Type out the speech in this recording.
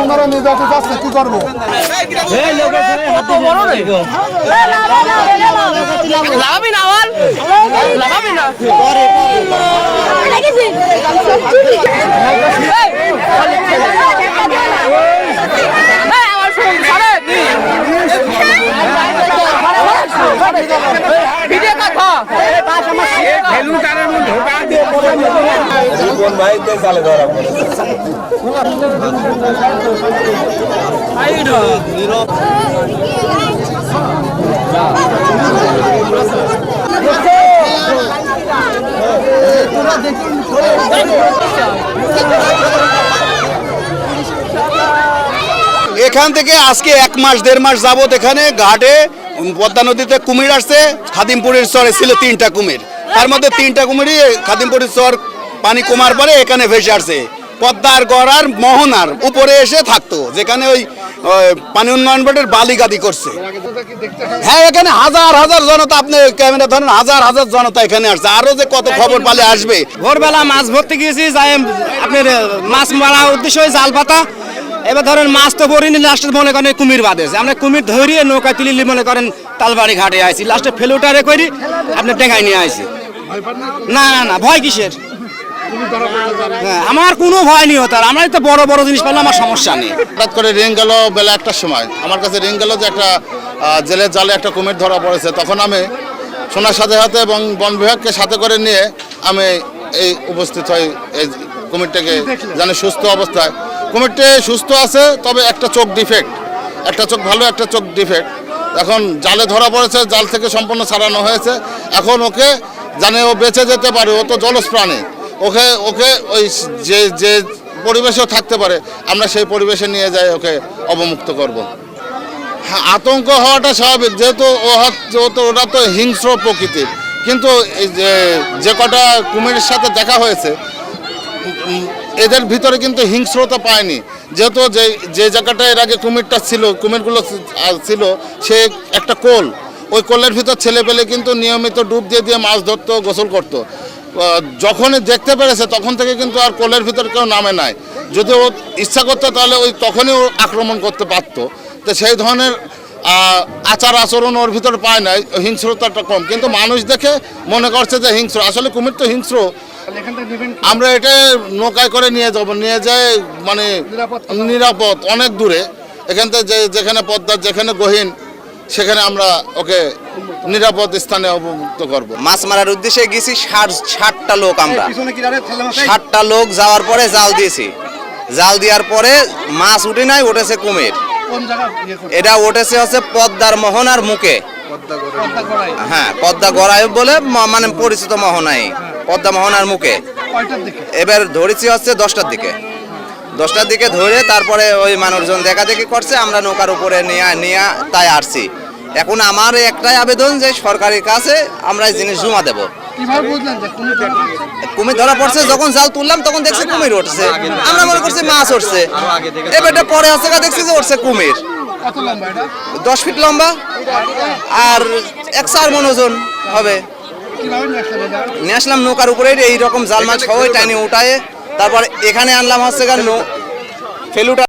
ওনারা নিয়ে যাতে যাচ্ছে কি করব লাগাবি না লাগাবি না এখান থেকে আজকে এক মাস, দেড় মাস যাবত এখানে ঘাটে পদ্মা নদীতে কুমির আসছে, খাদিমপুরের চরে ছিল তিনটা কুমির। তার মধ্যে তিনটা কুমিরই খাদিমপুরের চর পানি কমার পরে এখানে ভেসে আসছে। পদ্মার গড়ার মোহনার উপরে এসে থাকতো, যেখানে ওই পানি উন্নয়ন বোর্ডের বালিগাদি করছে। হ্যাঁ এখানে হাজার হাজার জনতা, আপনি ক্যামেরা ধরেন, হাজার হাজার জনতা এখানে আসছে। আরও যে কত খবর পালে আসবে। ভোরবেলা মাছ ধরতে গিয়েছি, যাই আপনার মাছ মারা উদ্দেশ্য জাল পাতা। এবার ধরেন মাছ তো পড়িনি লাস্টে মনে করেন কুমির বাঁধেছে আমরা কুমির ধরিয়ে নৌকা তুলিলি মনে করেন তালবাড়ি ঘাটে আইছি। লাস্টে ফেলুটারে করি আপনি টেঙ্গাই নিয়ে আইছি। না না না, ভয় কিসের? আমার কোনো ভয় নেই তার আমরা তো বড় বড় জিনিস পেলে আমার সমস্যা নেই। হঠাৎ করে রিং গেল বেলা একটার সময়। আমার কাছে রিং গেল যে একটা জেলের জালে একটা কুমির ধরা পড়েছে। তখন আমি সোনার সাথে হাতে এবং বন বিভাগকে সাথে করে নিয়ে আমি এই উপস্থিত হই এই কুমিরটাকে জানি সুস্থ অবস্থায়। কুমিরটি সুস্থ আছে তবে একটা চোখ ডিফেক্ট একটা চোখ ভালো একটা চোখ ডিফেক্ট এখন জালে ধরা পড়েছে জাল থেকে সম্পূর্ণ ছাড়ানো হয়েছে। এখন ওকে জানে ও বেঁচে যেতে পারে ও তো জলজ প্রাণী। ওকে ওকে, ওই যে যে পরিবেশেও থাকতে পারে, আমরা সেই পরিবেশে নিয়ে যাই, ওকে অবমুক্ত করব। হ্যাঁ আতঙ্ক হওয়াটা স্বাভাবিক, যেহেতু ও তো ওটা তো হিংস্র প্রকৃতির, কিন্তু যে কটা কুমিরের সাথে দেখা হয়েছে এদের ভিতরে কিন্তু হিংস্রতা পায়নি। যেহেতু যে যে জায়গাটা এর আগে কুমিরটা ছিল, কুমিরগুলো ছিল, সে একটা কোল, ওই কোলের ভিতর ছেলে পেলে কিন্তু নিয়মিত ডুব দিয়ে দিয়ে মাছ ধরতো, গোসল করতো। যখনই দেখতে পেরেছে তখন থেকে কিন্তু আর কোলের ভিতর কেউ নামে নাই। যদি ও ইচ্ছা করতো তাহলে ওই তখনই ও আক্রমণ করতে পারতো। তো সেই ধরনের আচার আচরণ ওর ভিতর পায় নাই হিংস্রতাটা কম। কিন্তু মানুষ দেখে মনে করছে যে হিংস্র আসলে কুমির তো হিংস্র। আমরা এটা নৌকায় করে নিয়ে যাব নিয়ে যাই মানে নিরাপদ অনেক দূরে। এখান থেকে যে- যেখানে পদ্মার যেখানে গহীন সেখানে আমরা ওকে নিরাপদ স্থানে অবমুক্ত করব। মাছ মারার উদ্দেশ্যে গেছি ষাট ষাটটা লোক আমরা। ষাটটা লোক যাওয়ার পরে জাল দিয়েছি। জাল দেওয়ার পরে মাছ উঠে নাই উঠেছে কুমির। এটা উঠেছে হচ্ছে পদ্মার মোহনার মুখে। হ্যাঁ পদ্মা গড়াই বলে মানে পরিচিত মোহনাই। পদ্মা মোহনার মুখে। এবার ধরেছি হচ্ছে দশটার দিকে। দশটার দিকে ধরে তারপরে ওই মানুষজন দেখা দেখি করছে আমরা নৌকার উপরে নিয়ে নিয়ে তাই আসছি। এখন আমার একটাই আবেদন যে সরকারের কাছে আমরা এই জিনিস জমা দেবো। কুমির ধরা পড়ছে? যখন জাল তুললাম তখন দেখছি কুমির উঠছে। আমরা মনে করছি মাছ উঠছে। এবারটা পরে আছে দেখছি যে উঠছে কুমির। দশ ফিট লম্বা। আর এক চার মন ওজন হবে। নিয়ে আসলাম নৌকার উপরে এইরকম জাল মাছ সবাই টাইনে উঠায় তারপর এখানে আনলাম হচ্ছে কেন ফেলুটা।